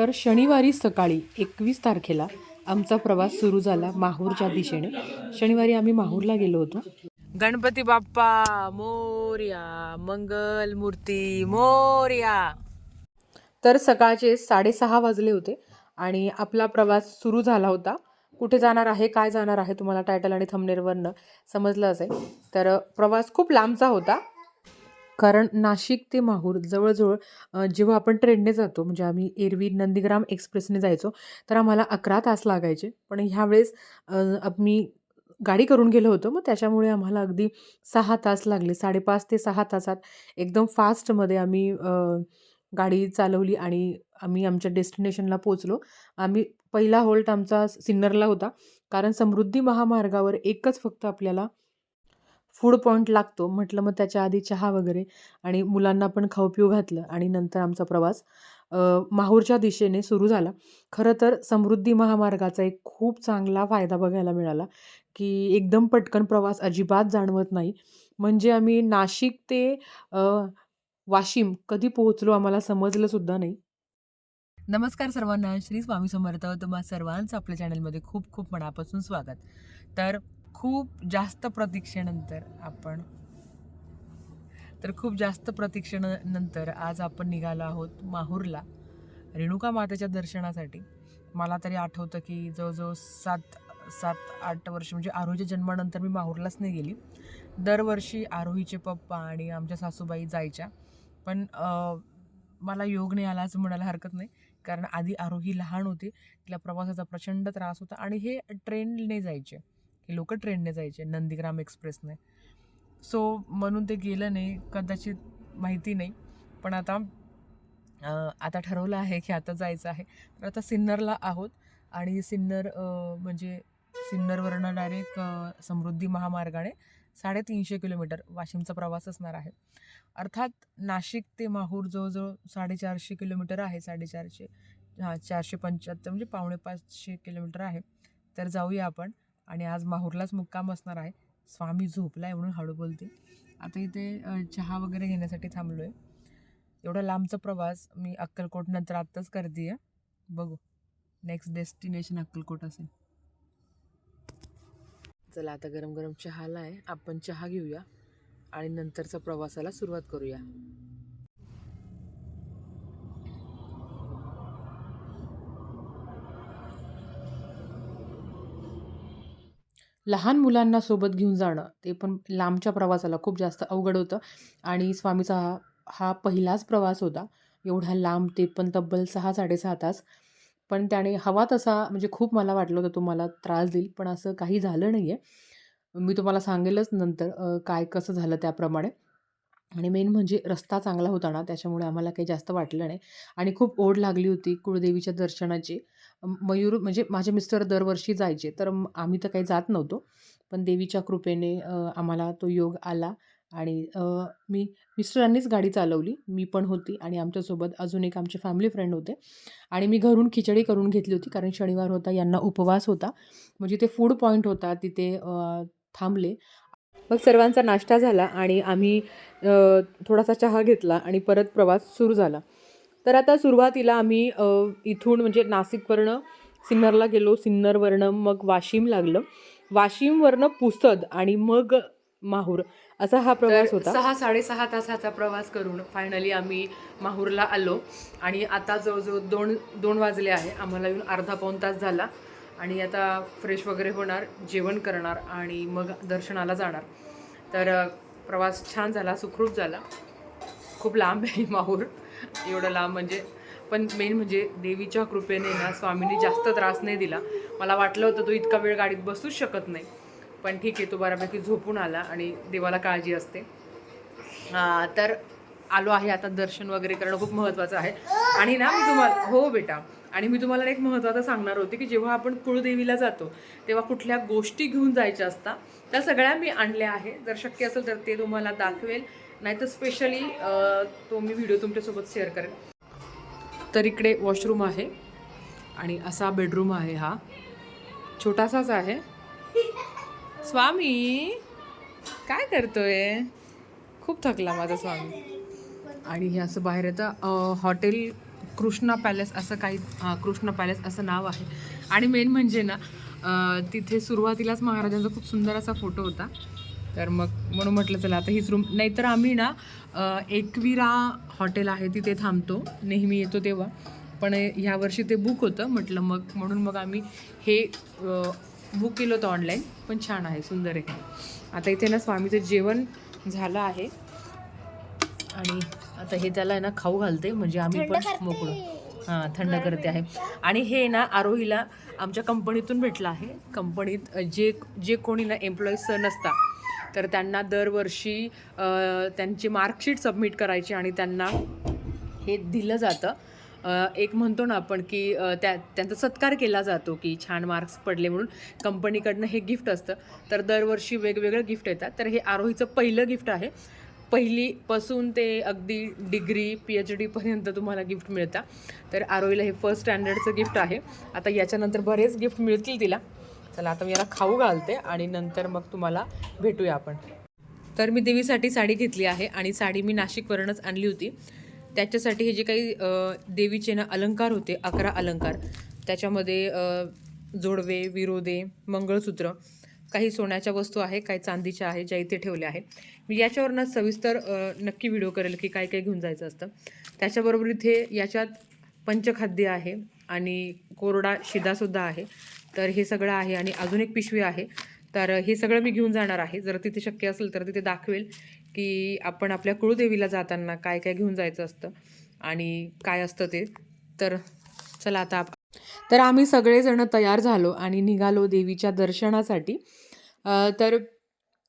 तर शनिवारी सकाळी एकवीस तारखेला आमचा प्रवास सुरू झाला माहूरच्या दिशेने. शनिवारी आम्ही माहूरला गेलो होतो. गणपती बाप्पा मोर्या मंगल मूर्ती मोर्या. तर सकाळचे साडेसहा वाजले होते आणि आपला प्रवास सुरू झाला होता. कुठे जाणार आहे काय जाणार आहे तुम्हाला टायटल आणि थंबनेरवरनं समजलं असेल. तर प्रवास खूप लांबचा होता. कारण नाशिक ते माहूर जवळजवळ जेव्हा आपण ट्रेनने जातो म्हणजे आम्ही एरवी नंदीग्राम एक्सप्रेसने जायचो तर आम्हाला अकरा तास लागायचे. पण ह्यावेळेस मी गाडी करून गेलो होतो मग त्याच्यामुळे आम्हाला अगदी सहा तास लागले. साडेपाच ते सहा तासात एकदम फास्टमध्ये आम्ही गाडी चालवली आणि आम्ही आमच्या डेस्टिनेशनला पोचलो आम्ही पहिला होल्ट आमचा सिन्नरला होता. कारण समृद्धी महामार्गावर एकच फक्त आपल्याला फूड पॉईंट लागतो. म्हटलं मग त्याच्या आधी चहा वगैरे आणि मुलांना पण खाऊ पिऊ घातलं आणि नंतर आमचा प्रवास. माहूरच्या दिशेने सुरू झाला. खरं तर समृद्धी महामार्गाचा एक खूप चांगला फायदा बघायला मिळाला की एकदम पटकन प्रवास अजिबात जाणवत नाही. म्हणजे आम्ही नाशिक ते वाशिम कधी पोहोचलो आम्हाला समजलं सुद्धा नाही. नमस्कार सर्वांना. श्री स्वामी समर्थ. तुम्हा सर्वांचं आपल्या चॅनलमध्ये खूप खूप मनापासून स्वागत. तर खूप जास्त प्रतीक्षेनंतर आपण तर खूप जास्त प्रतीक्षेनंतर आज आपण निघालो आहोत माहूरला रेणुका मातेच्या दर्शनासाठी. मला तरी आठवतं की जवळजवळ सात सात आठ वर्ष म्हणजे आरोहीच्या जन्मानंतर मी माहूरलाच नाही गेली. दरवर्षी आरोहीचे पप्पा आणि आमच्या सासूबाई जायच्या. पण मला योग नाही आला असं म्हणायला हरकत नाही. कारण आधी आरोही लहान होती. तिला प्रवासाचा प्रचंड त्रास होता आणि हे ट्रेनने जायचे. हे लोक ट्रेनने जायचे नंदीग्राम एक्सप्रेसने. सो म्हणून ते गेलं नाही कदाचित माहिती नाही. पण आता आता ठरवलं आहे की आता जायचं आहे. तर आता सिन्नरला आहोत आणि सिन्नर म्हणजे सिन्नरवरनं डायरेक्ट समृद्धी महामार्गाने साडेतीनशे किलोमीटर वाशिमचा प्रवास असणार आहे. अर्थात नाशिक ते माहूर जवळजवळ साडेचारशे किलोमीटर आहे साडेचारशे हां चारशे पंच्याहत्तर म्हणजे पावणे पाचशे किलोमीटर आहे. तर जाऊया आपण. आणि आज माहूरलाच मुक्काम असणार आहे. स्वामी झोपला आहे म्हणून हळू बोलते. आता इथे चहा वगैरे घेण्यासाठी थांबलो आहे एवढा लांबचा प्रवास मी अक्कलकोट नंतर आत्ताच करते आहे बघू. नेक्स्ट डेस्टिनेशन अक्कलकोट असेल. चला आता गरम गरम चहाला आहे आपण चहा घेऊया आणि नंतरचा प्रवासाला सुरुवात करूया. लहान मुलांना सोबत घेऊन जाणं ते पण लांबच्या प्रवासाला खूप जास्त अवघड होतं. आणि स्वामीचा हा हा पहिलाच प्रवास होता. एवढा लांब ते पण तब्बल सहा साडेसहा तास. पण त्याने हवा तसा म्हणजे खूप मला वाटलं होतं तुम्हाला त्रास देईल पण असं काही झालं नाही आहे मी तुम्हाला सांगेलच नंतर काय कसं झालं त्याप्रमाणे. आणि मेन म्हणजे रस्ता चांगला होता ना त्याच्यामुळे आम्हाला काही जास्त वाटलं नाही. आणि खूप ओढ लागली होती कुळदेवीच्या दर्शनाची. मयूर म्हणजे माझे मिस्टर दरवर्षी जायचे तर आम्ही तर काही जात नव्हतो. पण देवीच्या कृपेने आम्हाला तो योग आला आणि मी मिस्टरांनीच गाडी चालवली. मी पण होती आणि आमच्यासोबत अजून एक आमचे फॅमिली फ्रेंड होते. आणि मी घरून खिचडी करून घेतली होती कारण शनिवार होता यांना उपवास होता. म्हणजे ते फूड पॉईंट होता तिथे थांबले. मग सर्वांचा नाश्ता झाला आणि आम्ही थोडासा चहा घेतला आणि परत प्रवास सुरू झाला. तर आता सुरुवातीला आम्ही इथून म्हणजे नाशिकवरनं सिन्नरला गेलो. सिन्नरवरनं मग वाशिम लागलं. वाशिमवरनं पुसद आणि मग माहूर असा हा प्रवास होता. सहा साडेसहा तासाचा प्रवास करून फायनली आम्ही माहूरला आलो. आणि आता जवळजवळ दोन दोन वाजले आहे. आम्हाला येऊन अर्धा पाऊण तास झाला. आणि आता फ्रेश वगैरे होणार जेवण करणार आणि मग दर्शनाला जाणार. तर प्रवास छान झाला सुखरूप झाला. खूप लांब आहे माहूर. एवढं लांब म्हणजे. पण मेन म्हणजे देवीच्या कृपेने ना स्वामींनी जास्त त्रास नाही दिला. मला वाटलं होतं तो इतका वेळ गाडीत बसूच शकत नाही. पण ठीक आहे तो बऱ्यापैकी झोपून आला आणि देवाला काळजी असते. तर आलो आहे आता दर्शन वगैरे करणं खूप महत्त्वाचं आहे. आणि ना मी तुम्हाला हो बेटा. आणि मी तुम्हाला एक महत्त्वाचं सांगणार होते की जेव्हा आपण कुळदेवीला जातो तेव्हा कुठल्या गोष्टी घेऊन जायच्या असतात त्या सगळ्या मी आणल्या आहे. जर शक्य असेल तर ते तुम्हाला दाखवेल. नाहीतर स्पेशली तो मी व्हिडिओ तुमच्यासोबत शेअर करेन. तर इकडे वॉशरूम आहे आणि असा बेडरूम आहे हा. छोटासाच आहे. स्वामी काय करतोय? खूप थकला माझा स्वामी. आणि हे असं बाहेर येतं हॉटेल कृष्णा पॅलेस असं काही कृष्णा पॅलेस असं नाव आहे. आणि मेन म्हणजे ना तिथे सुरुवातीलाच महाराजांचा खूप सुंदर असा फोटो होता. तर मग म्हणून म्हटलं चला आता हीच रूम नाहीतर आम्ही ना एकविरा हॉटेल आहे तिथे थांबतो. नेहमी येतो तेव्हा. पण ह्या वर्षी ते बुक होतं. म्हटलं मग म्हणून मग आम्ही हे बुक केलं होतं ऑनलाईन पण छान आहे सुंदर आहे. आता इथे ना स्वामीचं जेवण झालं आहे. आणि आता हे त्याला आहे ना खाऊ घालते. म्हणजे आम्ही पण मोकळो. हां थंड करते आहे. आणि हे ना आरोहीला आमच्या कंपनीतून भेटलं आहे. कंपनीत जे जे कोणी ना एम्प्लॉईज नसतात तर त्यांना दरवर्षी त्यांची मार्कशीट सबमिट करायची आणि त्यांना हे दिलं जातं. एक म्हणतो ना आपण की त्या त्यांचा सत्कार केला जातो की छान मार्क्स पडले म्हणून कंपनीकडनं हे गिफ्ट असतं. तर दरवर्षी वेगवेगळं गिफ्ट येतात. तर हे आरोहीचं पहिलं गिफ्ट आहे. पहिलीपासून ते अगदी डिग्री पी एच डीपर्यंत तुम्हाला गिफ्ट मिळतं तर आरोहीला हे फर्स्ट स्टँडर्डचं गिफ्ट आहे. आता याच्यानंतर बरेच गिफ्ट मिळतील तिला. चला आता मी याला खाऊ घालते आणि नंतर मग तुम्हाला भेटूया आपण. तर मी देवीसाठी साडी घेतली आहे आणि साडी मी नाशिकवरूनच आणली होती. त्याच्यासाठी हे जे काही देवीचे ना अलंकार होते अकरा अलंकार त्याच्यामध्ये जोडवे विरोदे मंगळसूत्र काही सोन्याच्या वस्तू आहे काही चांदीच्या आहे ज्या इथे ठेवल्या आहे मी याच्यावरनं सविस्तर नक्की व्हिडिओ करेल की काय काय घेऊन जायचं असतं. त्याच्याबरोबर इथे याच्यात पंचखाद्य आहे आणि कोरडा शिदासुद्धा आहे. तर हे सगळं आहे आणि अजून एक पिशवी आहे. तर हे सगळं मी घेऊन जाणार आहे. जर तिथे शक्य असेल तर तिथे दाखवेल की आपण आपल्या कुळदेवीला जाताना काय काय घेऊन जायचं असतं आणि काय असतं ते. तर चला आता तर आम्ही सगळेजण तयार झालो आणि निघालो देवीच्या दर्शनासाठी. तर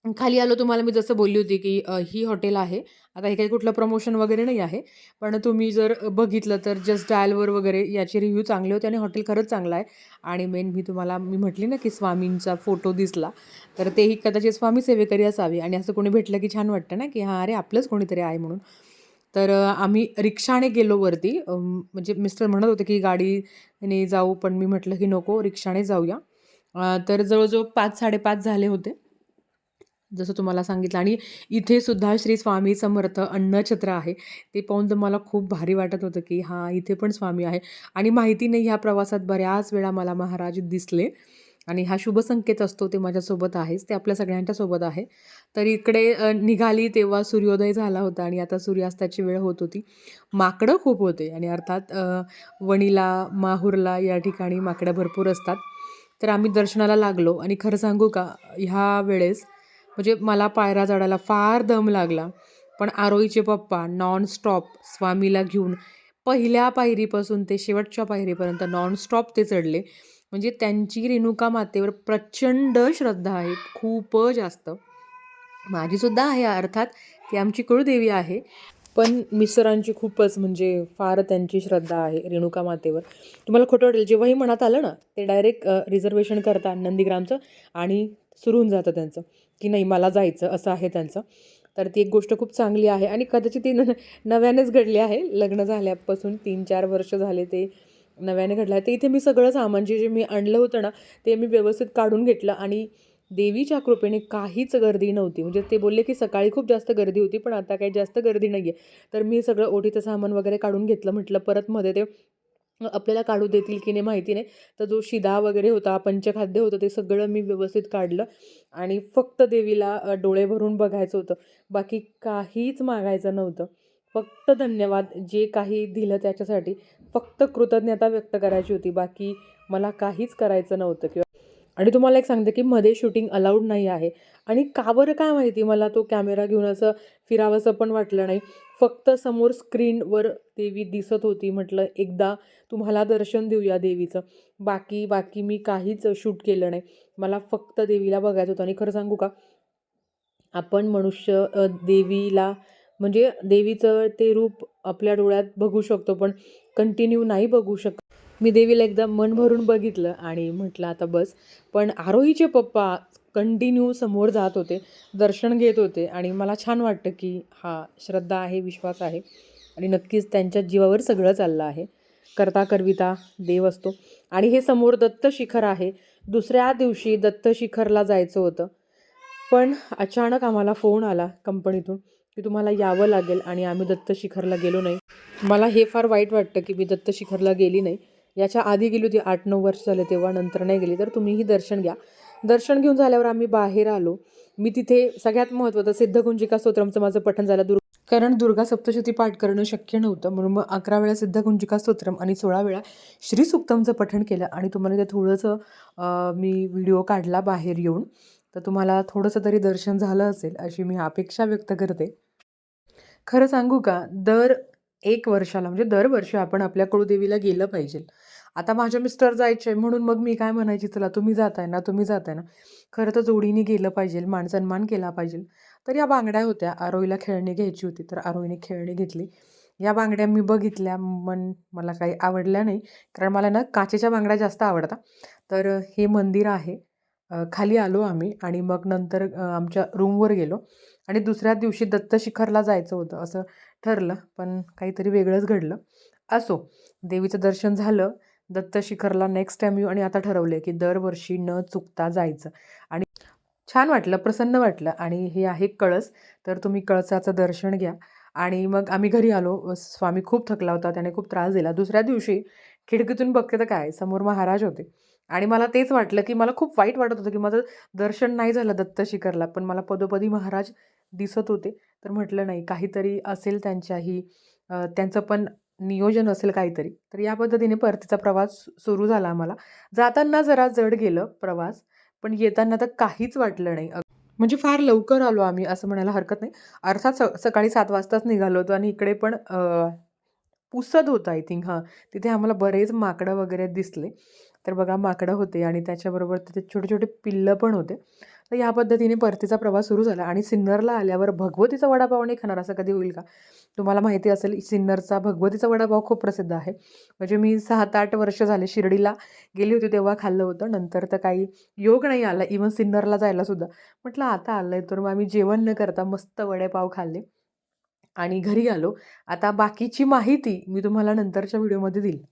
खाली आलो तुम्हाला मी जसं बोलली होती की अ, ही हॉटेल आहे. आता हे काही कुठलं प्रमोशन वगैरे नाही आहे. पण तुम्ही जर बघितलं तर जस्ट डायलवर वगैरे याचे रिव्ह्यू चांगले होते आणि हॉटेल खरंच चांगलं आहे. आणि मेन मी तुम्हाला मी म्हटली ना की स्वामींचा फोटो दिसला तर तेही कदाचित स्वामी सेवेकरी असावी. आणि असं कोणी भेटलं की छान वाटतं ना की हां अरे आपलंच कोणीतरी आहे म्हणून. तर अ, आम्ही रिक्षाने गेलो वरती. म्हणजे मिस्टर म्हणत होते की गाडीने जाऊ पण मी म्हटलं की नको रिक्षाने जाऊया. अ, तर जवळजवळ पाच साडेपाच झाले होते. जसं तुम्हाला सांगितलं. आणि इथे सुद्धा श्री स्वामी समर्थ अन्नछत्र आहे. ते पाहून तर मला खूप भारी वाटत होतं की हां इथे पण स्वामी आहे. आणि माहिती नाही ह्या प्रवासात बऱ्याच वेळा मला महाराज दिसले. आणि हा शुभ संकेत असतो ते माझ्यासोबत आहेच. ते आपल्या सगळ्यांच्या सोबत आहे. तर इकडे निघाली तेव्हा सूर्योदय झाला होता आणि आता सूर्यास्ताची वेळ होत होती. माकडं खूप होते. आणि अर्थात वणीला माहूरला या ठिकाणी माकडं भरपूर असतात. तर आम्ही दर्शनाला लागलो. आणि खरं सांगू का ह्या वेळेस म्हणजे मला पायऱ्या चढायला फार दम लागला. पण आरोईचे पप्पा नॉनस्टॉप स्वामीला घेऊन पहिल्या पायरीपासून ते शेवटच्या पायरीपर्यंत नॉनस्टॉप ते चढले. म्हणजे त्यांची रेणुका मातेवर प्रचंड श्रद्धा आहे खूप जास्त. माझीसुद्धा आहे अर्थात ती आमची कुळदेवी आहे. पण मिसरांची खूपच म्हणजे फार त्यांची श्रद्धा आहे रेणुका मातेवर. तुम्हाला खोटं वाटेल जेव्हाही मनात आलं ना ते डायरेक्ट रिझर्वेशन करतात नंदीग्रामचं आणि सुरू होऊन जातं त्यांचं की नाही मला जायचं असं आहे त्यांचं. तर ती एक गोष्ट खूप चांगली आहे. आणि कदाचित ती न नव्यानेच घडली आहे. लग्न झाल्यापासून तीन चार वर्ष झाले ते नव्याने घडलं आहे. ते इथे मी सगळं सामान जे जे मी आणलं होतं ना ते मी व्यवस्थित काढून घेतलं. आणि देवीच्या कृपेने काहीच गर्दी नव्हती. म्हणजे ते बोलले की सकाळी खूप जास्त गर्दी होती पण आता काही जास्त गर्दी नाही आहे तर मी सगळं ओढीचं सामान वगैरे काढून घेतलं. म्हटलं परत मध्ये ते आपल्याला काढू देतील की नाही माहिती नाही. तर जो शिदा वगैरे होता पंचखाद्य होतं ते सगळं मी व्यवस्थित काढलं आणि फक्त देवीला डोळे भरून बघायचं होतं. बाकी काहीच मागायचं नव्हतं. फक्त धन्यवाद जे काही दिलं त्याच्यासाठी फक्त कृतज्ञता व्यक्त करायची होती. बाकी मला काहीच करायचं नव्हतं किंवा आणि तुम्हाला एक सांगते की मध्ये शूटिंग अलाउड नाही आहे. आणि का बरं काय माहिती मला तो कॅमेरा घेऊन असं फिरावंसं पण वाटलं नाही. फक्त समोर स्क्रीनवर देवी दिसत होती म्हटलं एकदा तुम्हाला दर्शन देऊया देवीचं. बाकी बाकी मी काहीच शूट केलं नाही. मला फक्त देवीला बघायचं होतं. आणि खरं सांगू का आपण मनुष्य देवीला म्हणजे देवीचं ते रूप आपल्या डोळ्यात बघू शकतो पण कंटिन्यू नाही बघू शकत. मी देवीला एकदा मन भरून बघितलं आणि म्हटलं आता बस. पण आरोहीचे पप्पा कंटिन्यू समोर जात होते दर्शन घेत होते आणि मला छान वाटतं की हा श्रद्धा आहे विश्वास आहे आणि नक्कीच त्यांच्या जीवावर सगळं चाललं आहे. करता करविता देव असतो. आणि हे समोर दत्त शिखर आहे. दुसऱ्या दिवशी दत्त शिखरला जायचं होतं. पण अचानक आम्हाला फोन आला कंपनीतून की तुम्हाला यावं लागेल आणि आम्ही दत्तशिखरला गेलो नाही. मला हे फार वाईट वाटतं की मी दत्तशिखरला गेली नाही. याच्या आधी गेली होती आठ नऊ वर्ष झाले तेव्हा नंतर नाही गेली. तर तुम्हीही दर्शन घ्या. दर्शन घेऊन झाल्यावर आम्ही बाहेर आलो. मी तिथे सगळ्यात महत्त्वाचं सिद्धगुंजिका स्तोत्रमचं माझं पठण झालं. दुर्ग कारण दुर्गा सप्तशती पाठ करणं शक्य नव्हतं. म्हणून मग अकरा वेळा सिद्धगुंजिका स्तोत्रम आणि सोळा वेळा श्री सुक्तमचं पठण केलं आणि तुम्हाला ते थोडंसं मी व्हिडिओ काढला बाहेर येऊन. तर तुम्हाला थोडंसं तरी दर्शन झालं असेल अशी मी अपेक्षा व्यक्त करते. खरं सांगू का? दर एक वर्षाला म्हणजे दरवर्षी आपण आपल्या कुळदेवीला गेलं पाहिजे. आता माझ्या मिस्टर जायचे म्हणून मग मी काय म्हणायची चला तुम्ही जाताय ना तुम्ही जाताय ना. खरं तर जोडीने गेलं पाहिजे मान सन्मान केला पाहिजे. तर या बांगड्या होत्या आरोईला खेळणी घ्यायची होती तर आरोईने खेळणी घेतली. या बांगड्या मी बघितल्या मन मला काही आवडल्या नाही कारण मला ना काचेच्या बांगड्या जास्त आवडतात. तर हे मंदिर आहे खाली आलो आम्ही आणि मग नंतर आमच्या रूमवर गेलो. आणि दुसऱ्या दिवशी दत्तशिखरला जायचं होतं असं ठरलं पण काहीतरी वेगळंच घडलं. असो देवीचं दर्शन झालं दत्तशिखरला नेक्स्ट टाईम येऊ आणि आता ठरवलं की दरवर्षी न चुकता जायचं. आणि छान वाटलं प्रसन्न वाटलं आणि हे आहे कळस तर तुम्ही कळसाचं दर्शन घ्या. आणि मग आम्ही घरी आलो स्वामी खूप थकला होता त्याने खूप त्रास दिला. दुसऱ्या दिवशी खिडकीतून बघते तर काय समोर महाराज होते. आणि मला तेच वाटलं की मला खूप वाईट वाटत होतं की माझं दर्शन नाही झालं दत्तशिखरला पण मला पदोपदी महाराज दिसत होते. तर म्हटलं नाही काहीतरी असेल त्यांच्याही त्यांचं पण नियोजन असेल काहीतरी. तर या पद्धतीने परतीचा प्रवास सुरू झाला आम्हाला. जाताना जरा जड गेलं प्रवास पण येताना तर काहीच वाटलं नाही. म्हणजे फार लवकर आलो आम्ही असं म्हणायला हरकत नाही. अर्थात स सकाळी सात वाजताच निघालो होतो आणि इकडे पण पुसत होतं आय थिंक. हां तिथे आम्हाला बरेच माकडं वगैरे दिसले. तर बघा माकडं होते आणि त्याच्याबरोबर तिथे छोटे छोटे पिल्लं पण होते. तर या पद्धतीने परतीचा प्रवास सुरू झाला आणि सिन्नरला आल्यावर भगवतीचा वडापाव नाही खाणार असं कधी होईल का? तुम्हाला माहिती असेल सिन्नरचा भगवतीचा वडापाव खूप प्रसिद्ध आहे. म्हणजे मी सात आठ वर्ष झाले शिर्डीला गेली होती तेव्हा खाल्लं होतं. नंतर तर काही योग नाही आला इवन सिन्नरला जायला सुद्धा. म्हटलं आता आलं आहे तर मग आम्ही जेवण न करता मस्त वडेपाव खाल्ले आणि घरी आलो. आता बाकीची माहिती मी तुम्हाला नंतरच्या व्हिडिओमध्ये देईल.